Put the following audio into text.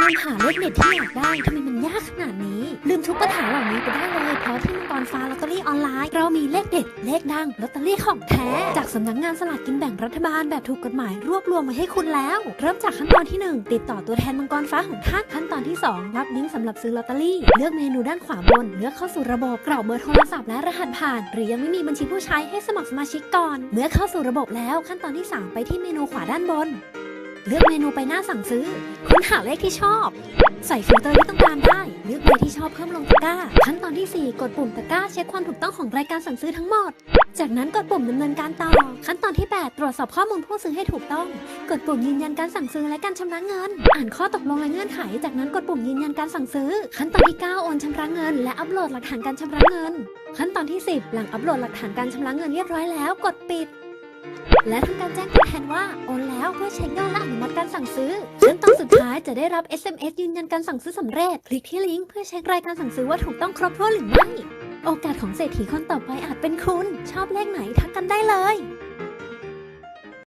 ตามหาเลขเด็ดที่อยากได้ทำไมมันยากขนาดนี้ ลืมทุกปัญหาเหล่านี้ไปได้เลยเพราะที่มังกรฟ้าลอตเตอรี่ออนไลน์ เรามีเลขเด็ด เลขดังลอตเตอรี่ของแท้ จากสำนักงานสลากกินแบ่งรัฐบาลแบบถูกกฎหมายรวบรวมมาให้คุณแล้ว เริ่มจากขั้นตอนที่ 1 ติดต่อตัวแทนมังกรฟ้าของท่านขั้นตอนที่ 2 รับลิงก์สำหรับซื้อลอตเตอรี่ เลือกเมนูด้านขวาบน เลือกเข้าสู่ระบบกรอกเบอร์โทรศัพท์และรหัสผ่าน หรือยังไม่มีบัญชีผู้ใช้ให้สมัครสมาชิกก่อน เมื่อเข้าสู่ระบบแล้วขั้นตอนที่ 3 ไปที่เมนูขวาด้านบน เลือกเมนูไปหน้าสั่งซื้อ ค้นหาเลขที่ชอบ ใส่ฟิลเตอร์ที่ต้องการได้ เลือกใบที่ชอบเพิ่มลงตะกร้า ขั้นตอนที่ 4 กดปุ่มตะกร้า เช็คความถูกต้องของรายการสั่งซื้อทั้งหมด จากนั้นกดปุ่มดำเนินการต่อ ขั้นตอนที่ 8 ตรวจสอบข้อมูลผู้ซื้อให้ถูกต้อง กดปุ่มยืนยันการสั่งซื้อและการชำระเงิน อ่านข้อตกลงและเงื่อนไข จากนั้นกดปุ่มยืนยันการสั่งซื้อ ขั้นตอนที่ 9 โอนชำระเงิน และอัปโหลดหลักฐานการชำระเงิน ขั้นตอนที่ 10 หลังอัปโหลดหลักฐานการชำระเงินเรียบร้อยแล้ว กดปิด และทำการแจ้งตัวแทนว่าโอนแล้วเพื่อเช็คยอดและอนุมัติการสั่งซื้อขั้นตอนสุดท้ายจะได้รับ SMS ยืนยันการสั่งซื้อสำเร็จ คลิกที่ลิงก์เพื่อเช็ครายการสั่งซื้อว่าถูกต้องครบถ้วนหรือไม่ โอกาสของเศรษฐีคนต่อไปอาจเป็นคุณ ชอบเลขไหนทักกันได้เลย